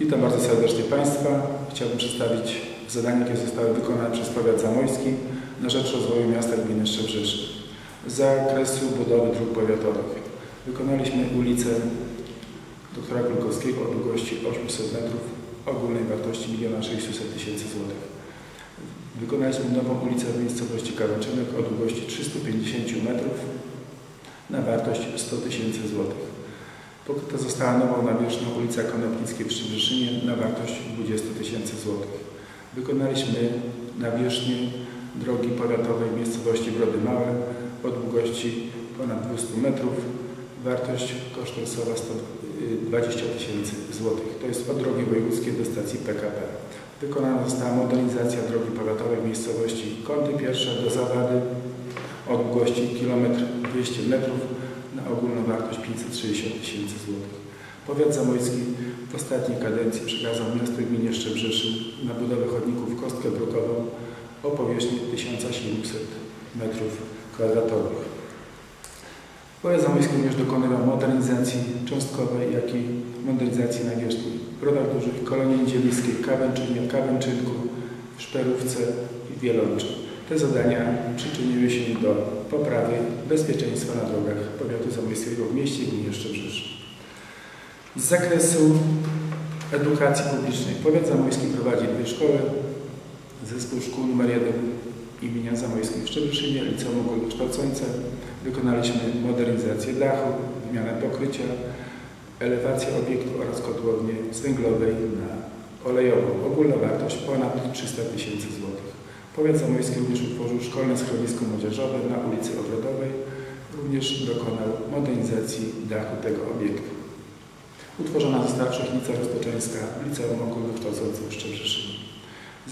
Witam bardzo serdecznie Państwa. Chciałbym przedstawić zadania, jakie zostały wykonane przez powiat zamojski na rzecz rozwoju miasta gminy Szczebrzeszyn. Z zakresu budowy dróg powiatowych wykonaliśmy ulicę doktora Kulkowskiego o długości 800 metrów ogólnej wartości 1 600 tysięcy złotych. Wykonaliśmy nową ulicę w miejscowości Kawęczynek o długości 350 metrów na wartość 100 tysięcy złotych. Pokryta została nową nawierzchnią ulica Konopnickiej w Szczebrzeszynie na wartość 20 tysięcy złotych. Wykonaliśmy nawierzchnię drogi powiatowej w miejscowości Brody Małe o długości ponad 200 metrów. Wartość kosztorysowa 120 tysięcy złotych. To jest od drogi wojewódzkiej do stacji PKP. Wykonana została modernizacja drogi powiatowej w miejscowości Kąty Pierwsze do Zawady o długości 1 200 metrów ogólną wartość 560 tysięcy złotych. Powiat zamojski w ostatniej kadencji przekazał miastu i gminie na budowę chodników kostkę brukową o powierzchni 1700 metrów kwadratowych. Powiat zamojski również dokonywał modernizacji cząstkowej, jak i modernizacji nawierzchni w Brodach Dużych, Kolonii Niedzieliskiej, Kawęczynie, Kawęczynku, Szperówce i Wielączy. Te zadania przyczyniły się do poprawy bezpieczeństwa na drogach powiatu zamojskiego w mieście i gminie. Z zakresu edukacji publicznej powiat zamojski prowadzi dwie szkoły. Zespół szkół nr 1 imienia Zamojskiej w Szczebrzeszynie, Liceum Ogólnokształcące. Wykonaliśmy modernizację dachu, wymianę pokrycia, elewację obiektu oraz kotłownię z węglowej na olejową. Ogólna wartość ponad 300 tysięcy złotych. Powiat zamojski również utworzył szkolne schronisko młodzieżowe na ulicy Ogrodowej. Również dokonał modernizacji dachu tego obiektu. Utworzona została wszechnica rozpoczęska w Liceum Ogólnokształcącym w Szczebrzeszynie.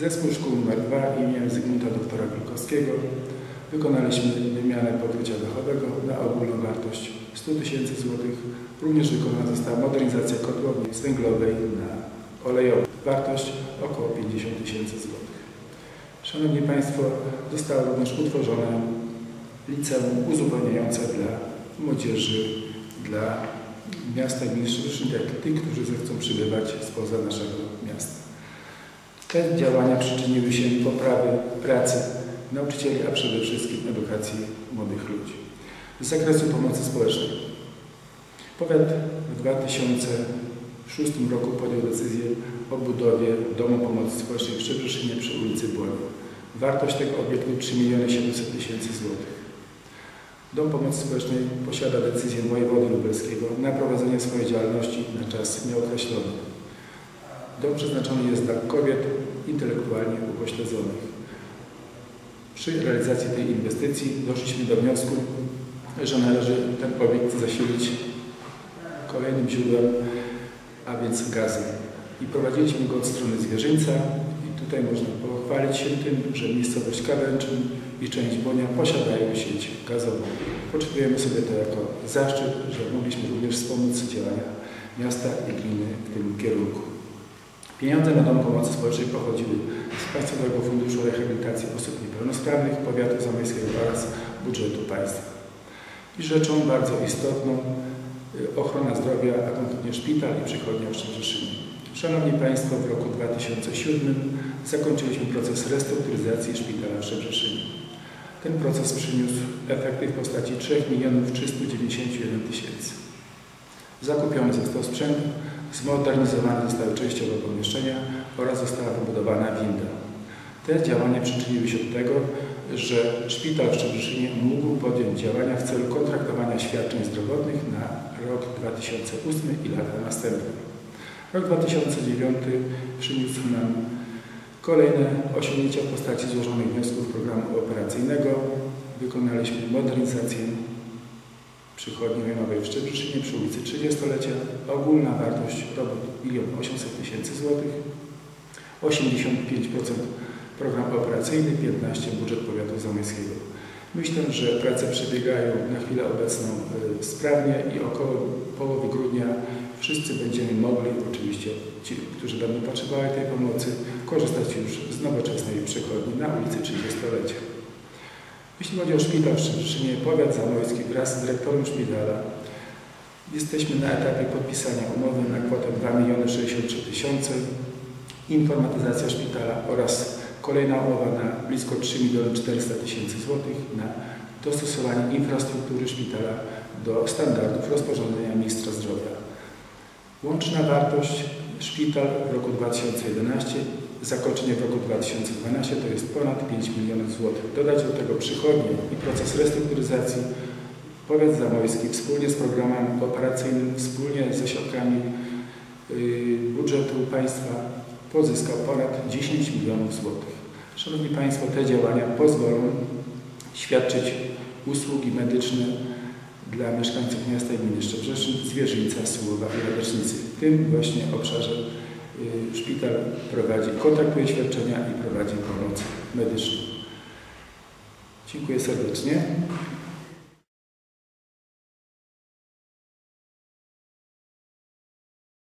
Zespół szkół nr 2 imieniem Zygmunta doktora Wilkowskiego wykonaliśmy wymianę pokrycia dachowego na ogólną wartość 100 tysięcy złotych. Również wykonana została modernizacja kotłowni węglowej na olejową. Wartość około 50 tysięcy złotych. Szanowni Państwo, zostało również utworzone liceum uzupełniające dla młodzieży, dla miasta Szczebrzeszyn, jak tych, którzy zechcą przybywać spoza naszego miasta. Te działania przyczyniły się do poprawy pracy nauczycieli, a przede wszystkim edukacji młodych ludzi. Z zakresu pomocy społecznej. Powiat w 2006 roku podjął decyzję o budowie Domu Pomocy Społecznej w Szczebrzeszynie Wartość tego obiektu 3 700 tysięcy złotych. Dom Pomocy Społecznej posiada decyzję wojewody lubelskiego na prowadzenie swojej działalności na czas nieokreślony. Dom przeznaczony jest dla kobiet intelektualnie upośledzonych. Przy realizacji tej inwestycji doszliśmy do wniosku, że należy ten obiekt zasilić kolejnym źródłem, a więc gazem. I prowadziliśmy go od strony zwierzyńca tutaj można pochwalić się tym, że miejscowość Kawęczyn i część Bonia posiadają sieć gazową. Poczytujemy sobie to jako zaszczyt, że mogliśmy również wspomóc działania miasta i gminy w tym kierunku. Pieniądze na Dom Pomocy Społecznej pochodziły z Państwowego Funduszu Rehabilitacji Osób Niepełnosprawnych, Powiatu Zamojskiego oraz budżetu państwa. I rzeczą bardzo istotną ochrona zdrowia, a konkretnie szpital i przychodnia w. Szanowni Państwo, w roku 2007 zakończyliśmy proces restrukturyzacji szpitala w Szczebrzeszynie. Ten proces przyniósł efekty w postaci 3 milionów 391 tysięcy. Zakupiony został sprzęt, zmodernizowane zostały częściowo pomieszczenia oraz została wybudowana winda. Te działania przyczyniły się do tego, że szpital w Szczebrzeszynie mógł podjąć działania w celu kontraktowania świadczeń zdrowotnych na rok 2008 i lata następne. Rok 2009 przyniósł nam kolejne osiągnięcia w postaci złożonych wniosków programu operacyjnego. Wykonaliśmy modernizację przychodni rejonowej w Szczebrzeszynie przy ulicy 30-lecia. Ogólna wartość robót 1 800 tysięcy złotych. 85% program operacyjny, 15 budżet powiatu zamojskiego. Myślę, że prace przebiegają na chwilę obecną y, sprawnie i około połowy grudnia wszyscy będziemy mogli, oczywiście ci, którzy będą potrzebowali tej pomocy, korzystać już z nowoczesnej przychodni na ulicy 30-lecia. Jeśli chodzi o szpital w Szczebrzeszynie, powiat zamojski wraz z dyrektorem szpitala Jesteśmy na etapie podpisania umowy na kwotę 2 063 tysiące, informatyzacja szpitala oraz kolejna umowa na blisko 3 400 tysięcy złotych na dostosowanie infrastruktury szpitala do standardów rozporządzenia ministra zdrowia. Łączna wartość szpital w roku 2011, zakończenie w roku 2012 to jest ponad 5 milionów złotych. Dodać do tego przychodnie i proces restrukturyzacji Powiat Zamojski wspólnie z programem operacyjnym, wspólnie ze środkami yy, budżetu państwa pozyskał ponad 10 milionów złotych. Szanowni Państwo, te działania pozwolą świadczyć usługi medyczne dla mieszkańców miasta i gminy Szczebrzeszyn, Zwierzyńca, Sułowa i Radecznicy. W tym właśnie obszarze y, szpital prowadzi, kontaktuje świadczenia i prowadzi pomoc medyczną. Dziękuję serdecznie.